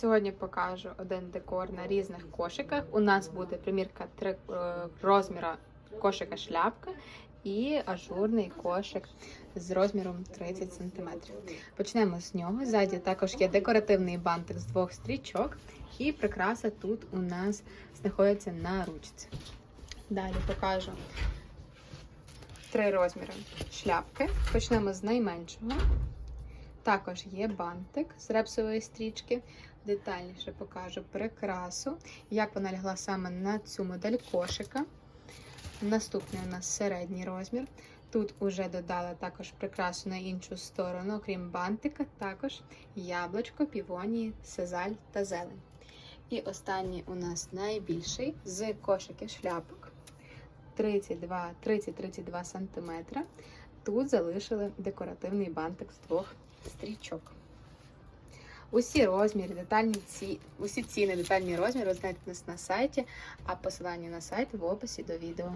Сьогодні покажу один декор на різних кошиках. У нас буде примірка три е, розміра кошика шляпка і ажурний кошик з розміром 30 см. Почнемо з нього. Ззаді також є декоративний бантик з двох стрічок, і прикраса тут у нас знаходиться на ручці. Далі покажу три розміри шляпки. Почнемо з найменшого. Також є бантик з репсової стрічки. Детальніше покажу прикрасу, як вона лягла саме на цю модель кошика. Наступний у нас середній розмір. Тут уже додала також прикрасу на іншу сторону, окрім бантика, також яблучко, півонії, сезаль та зелень. І останній у нас найбільший з кошиків шляпок 30-32 см. Тут залишили декоративний бантик з двох стрічок. Усі розміри, детальні ці, усі ціни, детальні розміри ви знайдете нас на сайті, а посилання на сайт в описі до відео.